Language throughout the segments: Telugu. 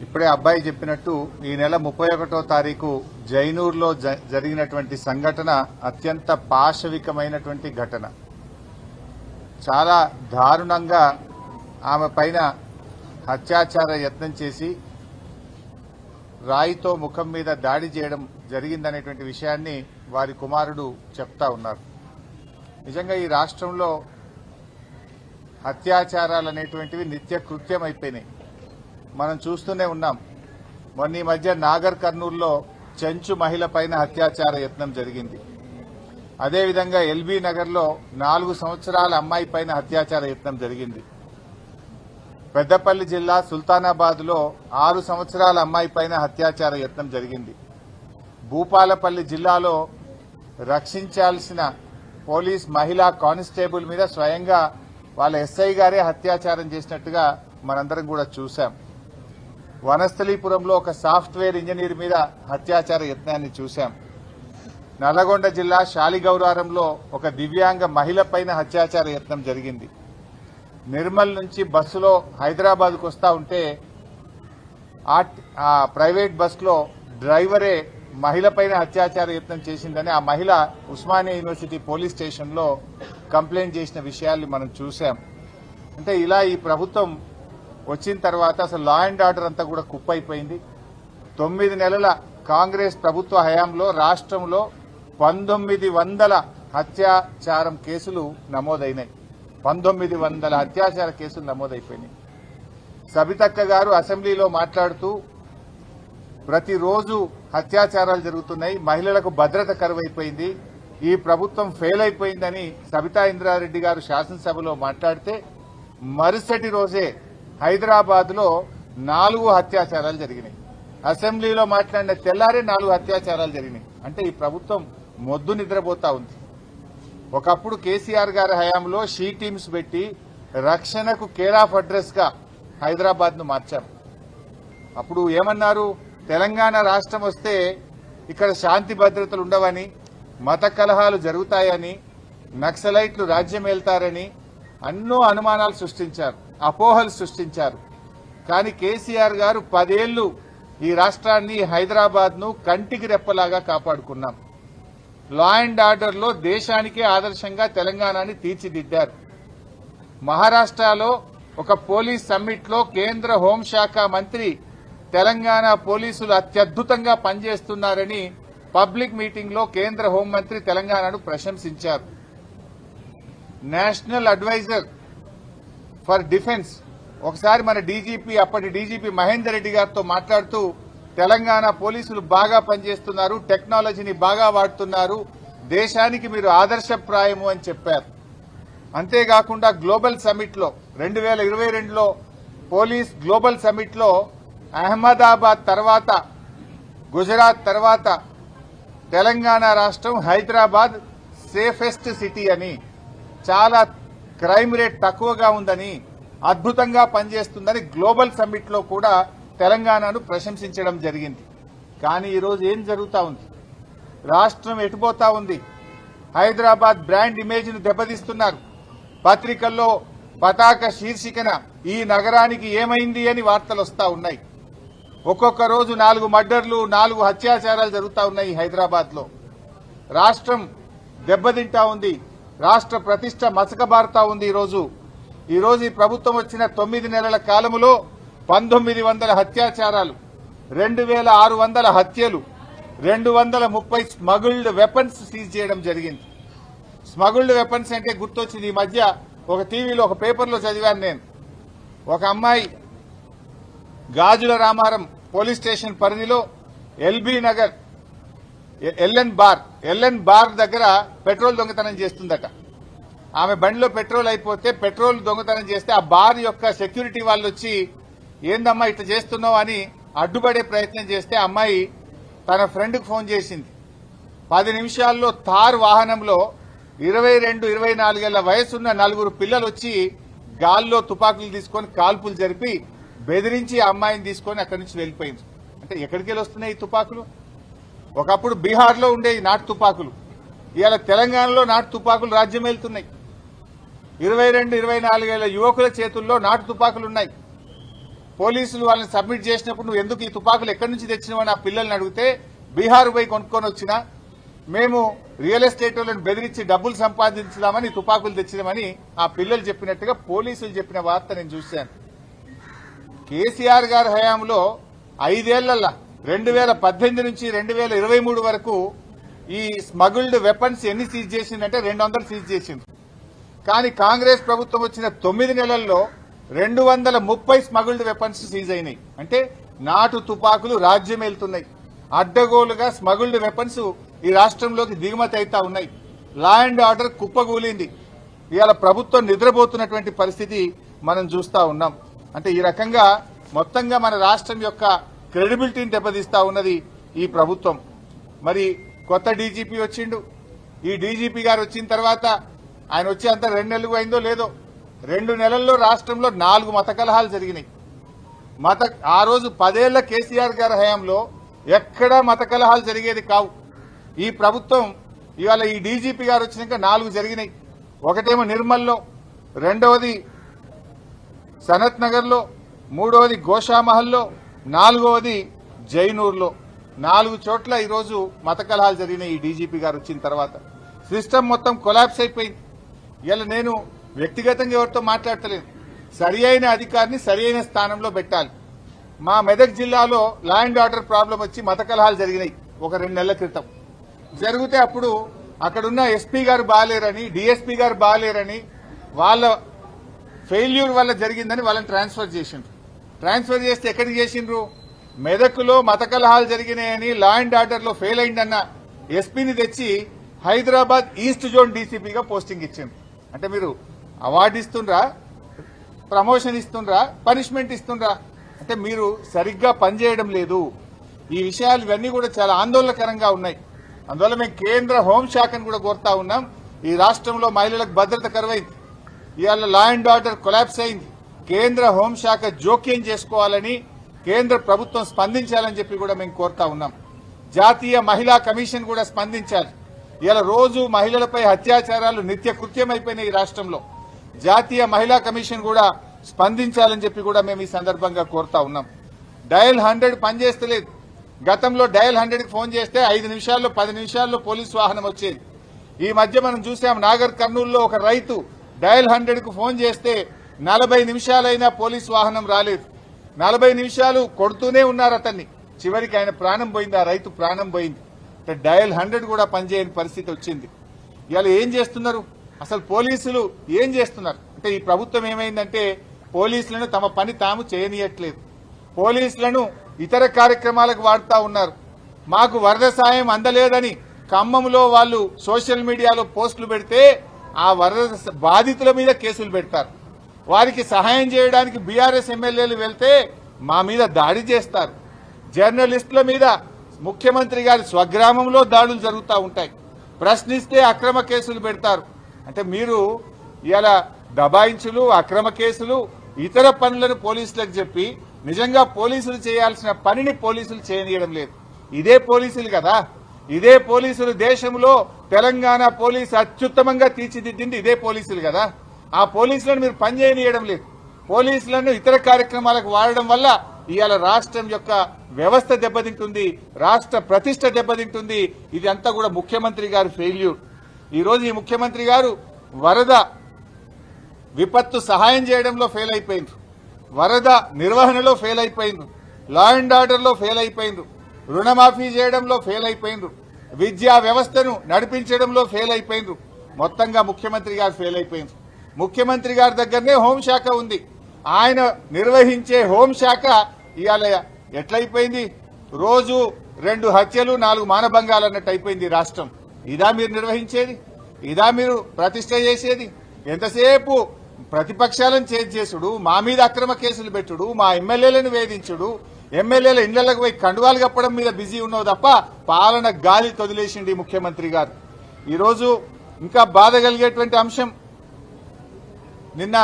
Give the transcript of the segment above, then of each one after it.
ఇప్పుడే అబ్బాయి చెప్పినట్టు ఈ నెల ముప్పై ఒకటో తారీఖు జైనూర్లో జ- జరిగినటువంటి సంఘటన అత్యంత పాశవికమైనటువంటి ఘటన. చాలా దారుణంగా ఆమె పైన హత్యాచార యత్నం చేసి రాయితో ముఖం మీద దాడి చేయడం జరిగిందనేటువంటి విషయాన్ని వారి కుమారుడు చెప్తా ఉన్నారు. నిజంగా ఈ రాష్ట్రంలో హత్యాచారాలు అనేటువంటివి నిత్య కృత్యం అయిపోయినాయి. మనం చూస్తూనే ఉన్నాం. మొన్న ఈ మధ్య నాగర్ కర్నూల్లో చెంచు మహిళ పైన హత్యాచార యత్నం జరిగింది. అదేవిధంగా ఎల్బీ నగర్లో నాలుగు సంవత్సరాల అమ్మాయి పైన హత్యాచార యత్నం జరిగింది. పెద్దపల్లి జిల్లా సుల్తానాబాద్లో ఆరు సంవత్సరాల అమ్మాయి పైన హత్యాచార యత్నం జరిగింది. భూపాలపల్లి జిల్లాలో రక్షించాల్సిన పోలీస్ మహిళా కానిస్టేబుల్ మీద స్వయంగా వాళ్ళ ఎస్ఐ గారే అత్యాచారం చేసినట్టుగా మనందరం కూడా చూశాం. వనస్థలీపురంలో ఒక సాఫ్ట్వేర్ ఇంజనీర్ మీద హత్యాచార యత్నాన్ని చూశాం. నల్లగొండ జిల్లా శాలిగౌరారంలో ఒక దివ్యాంగ మహిళపైన హత్యాచార యత్నం జరిగింది. నిర్మల్ నుంచి బస్సులో హైదరాబాద్కు వస్తూ ఉంటే ఆ ప్రైవేట్ బస్సులో డ్రైవరే మహిళపైన హత్యాచార యత్నం చేసిందని ఆ మహిళ ఉస్మానియా యూనివర్సిటీ పోలీస్ స్టేషన్లో కంప్లైంట్ చేసిన విషయాల్ని మనం చూశాం. అంటే ఇలా ఈ ప్రభుత్వం వచ్చిన తర్వాత అసలు లా అండ్ ఆర్డర్ అంతా కూడా కుప్పైపోయింది. తొమ్మిది నెలల కాంగ్రెస్ ప్రభుత్వ హయాంలో రాష్ట్రంలో పంతొమ్మిది వందల హత్యాచారం కేసులు నమోదైనాయి. పంతొమ్మిది వందల అత్యాచార కేసులు నమోదైపోయినాయి. సబితక్క గారు అసెంబ్లీలో మాట్లాడుతూ ప్రతిరోజు హత్యాచారాలు జరుగుతున్నాయి మహిళలకు భద్రత కరువైపోయింది ఈ ప్రభుత్వం ఫెయిల్ అయిపోయిందని సబితా ఇంద్రారెడ్డి గారు శాసనసభలో మాట్లాడితే మరుసటి రోజే హైదరాబాద్లో నాలుగు హత్యాచారాలు జరిగినాయి. అసెంబ్లీలో మాట్లాడిన తెల్లారే నాలుగు అత్యాచారాలు జరిగినాయి. అంటే ఈ ప్రభుత్వం మొద్దు నిద్రపోతా ఉంది. ఒకప్పుడు కేసీఆర్ గారి హయాంలో షీ టీమ్స్ పెట్టి రక్షణకు కేర్ ఆఫ్ అడ్రస్గా హైదరాబాద్ను అప్పుడు ఏమన్నారు? తెలంగాణ రాష్ట్రం వస్తే ఇక్కడ శాంతి భద్రతలు ఉండవని మత కలహాలు జరుగుతాయని నక్సలైట్లు రాజ్యం వెళ్తారని ఎన్నో అనుమానాలు సృష్టించారు. అపోహలు సృష్టించారు. కానీ కేసీఆర్ గారు పదేళ్ళు ఈ రాష్ట్రాన్ని హైదరాబాద్ను కంటికి రెప్పలాగా కాపాడుకున్నాం. లా అండ్ ఆర్డర్లో దేశానికే ఆదర్శంగా తెలంగాణని తీర్చిదిద్దారు. మహారాష్ట్రలో ఒక పోలీస్ సమ్మిట్లో కేంద్ర హోంశాఖ మంత్రి తెలంగాణ పోలీసులు అత్యద్భుతంగా పనిచేస్తున్నారని పబ్లిక్ మీటింగ్లో కేంద్ర హోంమంత్రి తెలంగాణను ప్రశంసించారు. National advisor for defence. ఒకసారి మన డీజీపీ అప్పటి డీజీపీ మహేందర్ రెడ్డి గారితో మాట్లాడుతూ తెలంగాణ పోలీసులు బాగా పనిచేస్తున్నారు టెక్నాలజీని బాగా వాడుతున్నారు దేశానికి మీరు ఆదర్శప్రాయము అని చెప్పారు. అంతేకాకుండా గ్లోబల్ సమిట్లో రెండు వేల ఇరవై రెండులో పోలీస్ గ్లోబల్ సమిట్లో అహ్మదాబాద్ తర్వాత గుజరాత్ తర్వాత తెలంగాణ రాష్ట్రం హైదరాబాద్ సేఫెస్ట్ సిటీ అని చాలా క్రైమ్ రేట్ తక్కువగా ఉందని అద్భుతంగా పనిచేస్తుందని గ్లోబల్ సమ్మిట్లో కూడా తెలంగాణను ప్రశంసించడం జరిగింది. కానీ ఈరోజు ఏం జరుగుతా ఉంది? రాష్ట్రం ఎటుపోతా ఉంది? హైదరాబాద్ బ్రాండ్ ఇమేజ్ను దెబ్బతీస్తున్నారు. పత్రికల్లో పతాక శీర్షికన ఈ నగరానికి ఏమైంది అని వార్తలు వస్తా ఉన్నాయి. ఒక్కొక్క రోజు నాలుగు మర్డర్లు నాలుగు హత్యాచారాలు జరుగుతా ఉన్నాయి హైదరాబాద్లో రాష్ట్రం దెబ్బతింటా ఉంది. రాష్ట్ర ప్రతిష్ట మసకబారుతా ఉంది ఈరోజు. ఈరోజు ఈ ప్రభుత్వం వచ్చిన తొమ్మిది నెలల కాలములో పంతొమ్మిది వందల హత్యాచారాలు రెండు వేల ఆరు వందల హత్యలు రెండు వందల ముప్పై స్మగుల్డ్ వెపన్స్ సీజ్ చేయడం జరిగింది. స్మగుల్డ్ వెపన్స్ అంటే గుర్తొచ్చింది. ఈ మధ్య ఒక టీవీలో ఒక పేపర్లో చదివాను నేను. ఒక అమ్మాయి గాజుల రామారం పోలీస్ స్టేషన్ పరిధిలో LB Nagar LN bar LN bar దగ్గర పెట్రోల్ దొంగతనం చేస్తుందట. ఆమె బండిలో పెట్రోల్ అయిపోతే పెట్రోల్ దొంగతనం చేస్తే ఆ బార్ యొక్క సెక్యూరిటీ వాళ్ళు వచ్చి ఏందమ్మా ఇట్లా చేస్తున్నావు? అని అడ్డుపడే ప్రయత్నం చేస్తే అమ్మాయి తన ఫ్రెండ్కి ఫోన్ చేసింది. పది నిమిషాల్లో తార్ వాహనంలో ఇరవై రెండు ఇరవై నాలుగేళ్ళ వయసున్న నలుగురు పిల్లలు వచ్చి గాల్లో తుపాకులు తీసుకొని కాల్పులు జరిపి బెదిరించి ఆ అమ్మాయిని తీసుకొని అక్కడి నుంచి వెళ్ళిపోయింది. అంటే ఎక్కడికి వెళ్ళి వస్తున్నాయి ఈ తుపాకులు? ఒకప్పుడు బీహార్లో ఉండే నాటు తుపాకులు. ఇవాళ తెలంగాణలో నాటు తుపాకులు రాజ్యం వెళ్తున్నాయి ఇరవై రెండు ఇరవై నాలుగేళ్ళ యువకుల చేతుల్లో నాటు తుపాకులు ఉన్నాయి. పోలీసులు వాళ్ళని సబ్మిట్ చేసినప్పుడు నువ్వు ఎందుకు ఈ తుపాకులు ఎక్కడి నుంచి తెచ్చినావని ఆ పిల్లల్ని అడిగితే బీహార్ పోయి కొనుక్కొని వచ్చినా మేము రియల్ ఎస్టేట్ వాళ్ళని బెదిరించి డబ్బులు సంపాదించుదామని తుపాకులు తెచ్చినామని ఆ పిల్లలు చెప్పినట్టుగా పోలీసులు చెప్పిన వార్త నేను చూశాను. కేసీఆర్ గారి హయాంలో ఐదేళ్ళలో రెండు వేల పద్దెనిమిది నుంచి రెండు వేల ఇరవై మూడు వరకు ఈ స్మగుల్డ్ వెపన్స్ ఎన్ని సీజ్ చేసిందంటే రెండు వందలు సీజ్ చేసింది కానీ కాంగ్రెస్ ప్రభుత్వం వచ్చిన తొమ్మిది నెలల్లో రెండు వందల ముప్పై స్మగుల్డ్ వెపన్స్ సీజ్ అయినాయి. అంటే నాటు తుపాకులు రాజ్యం వెళ్తున్నాయి అడ్డగోలుగా స్మగుల్డ్ వెపన్స్ ఈ రాష్ట్రంలోకి దిగుమతి అవుతా ఉన్నాయి. లా అండ్ ఆర్డర్ కుప్పగూలింది. ఇవాళ ప్రభుత్వం నిద్రపోతున్నటువంటి పరిస్థితి మనం చూస్తా ఉన్నాం. అంటే ఈ రకంగా మొత్తంగా మన రాష్ట్రం యొక్క క్రెడిబిలిటీని దెబ్బతీస్తా ఉన్నది ఈ ప్రభుత్వం. మరి కొత్త డీజీపీ వచ్చిండు. ఈ డీజీపీ గారు వచ్చిన తర్వాత ఆయన వచ్చి అంత రెండు నెలలు అయిందో లేదో రెండు నెలల్లో రాష్ట్రంలో నాలుగు మత కలహాలు జరిగినాయి. మత ఆ రోజు పదేళ్ళ కేసీఆర్ గారి హయాంలో ఎక్కడా మత కలహాలు జరిగేది కావు. ఈ ప్రభుత్వం ఇవాళ ఈ డీజీపీ గారు వచ్చినాక నాలుగు జరిగినాయి. ఒకటేమో నిర్మల్లో రెండవది సనత్ నగర్లో మూడవది గోషామహల్లో నాలుగవది జైనూర్లో. నాలుగు చోట్ల ఈరోజు మత కలహాలు జరిగినాయి ఈ డీజీపీ గారు వచ్చిన తర్వాత. సిస్టమ్ మొత్తం కొలాప్స్ అయిపోయింది. ఇలా నేను వ్యక్తిగతంగా ఎవరితో మాట్లాడతలేను సరి అయిన అధికారిని సరి అయిన స్థానంలో పెట్టాలి. మా మెదక్ జిల్లాలో లా అండ్ ఆర్డర్ ప్రాబ్లం వచ్చి మత కలహాలు జరిగినాయి ఒక రెండు నెలల క్రితం. జరిగితే అప్పుడు అక్కడున్న ఎస్పీ గారు బాగాలేరని డిఎస్పీ గారు బాగాలేరని వాళ్ళ ఫెయిల్యూర్ వల్ల జరిగిందని వాళ్ళని ట్రాన్స్ఫర్ చేసిండ్రు. ట్రాన్స్ఫర్ చేస్తే ఎక్కడికి చేసిండ్రు? మెదక్లో మత కలహాలు జరిగినాయని లా అండ్ ఆర్డర్లో ఫెయిల్ అయిందన్న ఎస్పీని తెచ్చి హైదరాబాద్ ఈస్ట్ జోన్ డీసీపీగా పోస్టింగ్ ఇచ్చింది అంటే మీరు అవార్డు ఇస్తుండ్రా ప్రమోషన్ ఇస్తుండ్రా పనిష్మెంట్ ఇస్తుండ్రా. అంటే మీరు సరిగ్గా పనిచేయడం లేదు. ఈ విషయాలు ఇవన్నీ కూడా చాలా ఆందోళనకరంగా ఉన్నాయి. అందువల్ల మేము కేంద్ర హోంశాఖను కూడా కోరుతా ఉన్నాం. ఈ రాష్ట్రంలో మహిళలకు భద్రత కరువైంది. ఇవాళ లా అండ్ ఆర్డర్ కొలాప్స్ అయింది. కేంద్ర హోంశాఖ జోక్యం చేసుకోవాలని కేంద్ర ప్రభుత్వం స్పందించాలని చెప్పి కూడా మేము కోరుతా ఉన్నాం. జాతీయ మహిళా కమిషన్ కూడా స్పందించాలి. ఇలా రోజు మహిళలపై అత్యాచారాలు నిత్య కృత్యమైపోయినాయి ఈ రాష్ట్రంలో. జాతీయ మహిళా కమిషన్ కూడా స్పందించాలని చెప్పి కూడా మేము ఈ సందర్భంగా కోరుతా ఉన్నాం. డయల్ హండ్రెడ్ పనిచేస్తలేదు. గతంలో డయల్ హండ్రెడ్కి ఫోన్ చేస్తే ఐదు నిమిషాల్లో పది నిమిషాల్లో పోలీస్ వాహనం వచ్చేది. ఈ మధ్య మనం చూసాం నాగర్ కర్నూలులో ఒక రైతు డయల్ హండ్రెడ్కు ఫోన్ చేస్తే నలభై నిమిషాలైనా పోలీస్ వాహనం రాలేదు. నలభై నిమిషాలు కొడుతూనే ఉన్నారు అతన్ని. చివరికి ఆయన ప్రాణం పోయింది ఆ రైతు ప్రాణం పోయింది. అంటే డయల్ హండ్రెడ్ కూడా పనిచేయని పరిస్థితి వచ్చింది. ఇవాళ ఏం చేస్తున్నారు? అసలు పోలీసులు ఏం చేస్తున్నారు? అంటే ఈ ప్రభుత్వం ఏమైందంటే పోలీసులను తమ పని తాము చేయనీయట్లేదు. పోలీసులను ఇతర కార్యక్రమాలకు వాడుతా ఉన్నారు. మాకు వరద సాయం అందలేదని ఖమ్మంలో వాళ్ళు సోషల్ మీడియాలో పోస్టులు పెడితే ఆ వరద బాధితుల మీద కేసులు పెడతారు. వారికి సహాయం చేయడానికి బీఆర్ఎస్ ఎమ్మెల్యేలు వెళ్తే మా మీద దాడి చేస్తారు. జర్నలిస్టుల మీద ముఖ్యమంత్రి గారి స్వగ్రామంలో దాడులు జరుగుతూ ఉంటాయి. ప్రశ్నిస్తే అక్రమ కేసులు పెడతారు. అంటే మీరు ఇలా దబాయించులు అక్రమ కేసులు ఇతర పనులను పోలీసులకు చెప్పి నిజంగా పోలీసులు చేయాల్సిన పనిని పోలీసులు చేయనీయడం లేదు. ఇదే పోలీసులు కదా. ఇదే పోలీసులు దేశంలో తెలంగాణ పోలీసు అత్యుత్తమంగా తీర్చిదిద్దింది ఇదే పోలీసులు కదా. ఆ పోలీసులను మీరు పనిచేయనియడం లేదు. పోలీసులను ఇతర కార్యక్రమాలకు వాడడం వల్ల ఇవాళ రాష్ట్రం యొక్క వ్యవస్థ దెబ్బతింటుంది రాష్ట్ర ప్రతిష్ట దెబ్బతింటుంది. ఇది అంతా కూడా ముఖ్యమంత్రి గారి ఫెయిల్యూర్. ఈ రోజు ఈ ముఖ్యమంత్రి గారు వరద విపత్తు సహాయం చేయడంలో ఫెయిల్ అయిపోయింది వరద నిర్వహణలో ఫెయిల్ అయిపోయింది లా అండ్ ఆర్డర్లో ఫెయిల్ అయిపోయింది రుణమాఫీ చేయడంలో ఫెయిల్ అయిపోయింది విద్యా వ్యవస్థను నడిపించడంలో ఫెయిల్ అయిపోయింది మొత్తంగా ముఖ్యమంత్రి గారు ఫెయిల్ అయిపోయింది ముఖ్యమంత్రి గారి దగ్గరనే హోంశాఖ ఉంది. ఆయన నిర్వహించే హోంశాఖ ఇవాళ ఎట్లయిపోయింది? రోజు రెండు హత్యలు నాలుగు మానభంగాలు అన్నట్టు అయిపోయింది రాష్ట్రం. ఇదా మీరు నిర్వహించేది? ఇదా మీరు ప్రతిష్ట చేసేది? ఎంతసేపు ప్రతిపక్షాలను చేజ్ చేసుడు మా మీద అక్రమ కేసులు పెట్టుడు మా ఎమ్మెల్యేలను వేధించుడు ఎమ్మెల్యేల ఇళ్ళకు పోయి కండువాలు కప్పడం మీద బిజీ ఉన్నావు తప్ప పాలన గాలి తొదిలేసింది ఈ ముఖ్యమంత్రి గారు. ఈరోజు ఇంకా బాధ కలిగేటువంటి అంశం నిన్న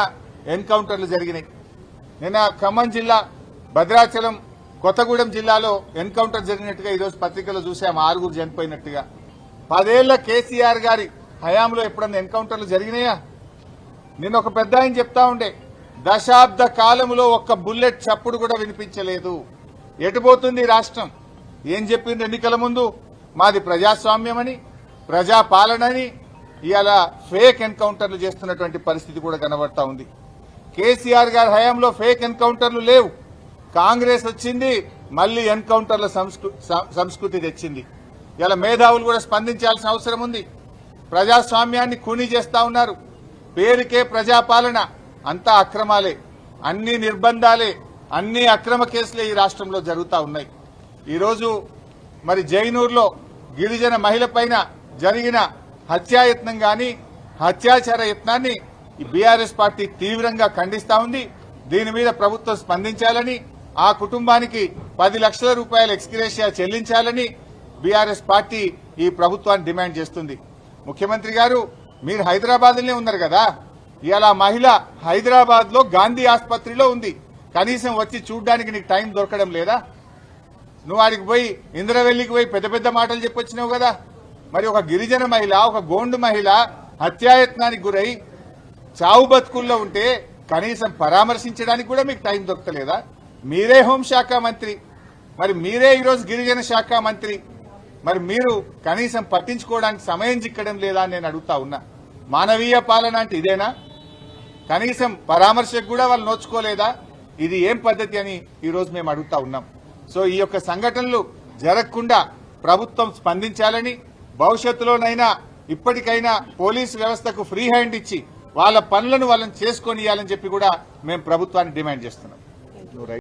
ఎన్కౌంటర్లు జరిగినాయి. నిన్న ఖమ్మం జిల్లా భద్రాచలం కొత్తగూడెం జిల్లాలో ఎన్కౌంటర్ జరిగినట్టుగా ఈరోజు పత్రికలో చూసాం. ఆరుగురు చనిపోయినట్టుగా. పదేళ్ళ కేసీఆర్ గారి హయాంలో ఎప్పుడన్నా ఎన్కౌంటర్లు జరిగినాయా? నిన్న ఒక పెద్ద ఆయన చెప్తా ఉండే దశాబ్ద కాలంలో ఒక్క బుల్లెట్ చప్పుడు కూడా వినిపించలేదు. ఎటుపోతుంది రాష్ట్రం? ఏం చెప్పింది ఎన్నికల ముందు? మాది ప్రజాస్వామ్యమని ప్రజాపాలనని ఇవాళ ఫేక్ ఎన్కౌంటర్లు చేస్తున్నటువంటి పరిస్థితి కూడా కనబడతా ఉంది. కేసీఆర్ గారి హయాంలో ఫేక్ ఎన్కౌంటర్లు లేవు. కాంగ్రెస్ వచ్చింది మళ్ళీ ఎన్కౌంటర్ల సంస్కృ- సంస్కృతి తెచ్చింది. ఇలా మేధావులు కూడా స్పందించాల్సిన అవసరం ఉంది. ప్రజాస్వామ్యాన్ని ఖూనీ చేస్తా ఉన్నారు. పేరుకే ప్రజాపాలన అంతా అక్రమాలే. అన్ని నిర్బంధాలే అన్ని అక్రమ కేసులే ఈ రాష్ట్రంలో జరుగుతా ఉన్నాయి. ఈరోజు మరి జైనూర్లో గిరిజన మహిళ జరిగిన హత్యాయత్నం కానీ హత్యాచార యత్నాన్ని ఈ బీఆర్ఎస్ పార్టీ తీవ్రంగా ఖండిస్తా ఉంది. దీని మీద ప్రభుత్వం స్పందించాలని ఆ కుటుంబానికి పది లక్షల రూపాయల ఎక్స్గ్రేషియా చెల్లించాలని బీఆర్ఎస్ పార్టీ ఈ ప్రభుత్వాన్ని డిమాండ్ చేస్తుంది. ముఖ్యమంత్రి గారు మీరు హైదరాబాద్లోనే ఉన్నారు కదా? ఇలా మహిళ హైదరాబాద్లో గాంధీ ఆసుపత్రిలో ఉంది. కనీసం వచ్చి చూడ్డానికి నీకు టైం దొరకడం లేదా? నువ్వు ఆడికి పోయి ఇంద్రవెల్లికి పోయి పెద్ద పెద్ద మాటలు చెప్పొచ్చినావు కదా? మరి ఒక గిరిజన మహిళ ఒక గోండు మహిళ హత్యాయత్నానికి గురై చావు బతుకుల్లో ఉంటే కనీసం పరామర్శించడానికి కూడా మీకు టైం దొరకలేదా? మీరే హోంశాఖ మంత్రి. మరి మీరే ఈరోజు గిరిజన శాఖ మంత్రి. మరి మీరు కనీసం పట్టించుకోవడానికి సమయం చిక్కడం లేదా అని నేను అడుగుతా ఉన్నా. మానవీయ పాలన అంటే ఇదేనా? కనీసం పరామర్శకు కూడా వాళ్ళు నోచుకోలేదా? ఇది ఏం పద్ధతి అని ఈరోజు మేము అడుగుతా ఉన్నాం. సో ఈ యొక్క సంఘటనలు జరగకుండా ప్రభుత్వం స్పందించాలని భవిష్యత్తులోనైనా ఇప్పటికైనా పోలీసు వ్యవస్థకు ఫ్రీ హ్యాండ్ ఇచ్చి వాళ్ళ పనులను వాళ్ళని చేసుకొని ఇవ్వాలని చెప్పి కూడా మేము ప్రభుత్వాన్ని డిమాండ్ చేస్తున్నాం.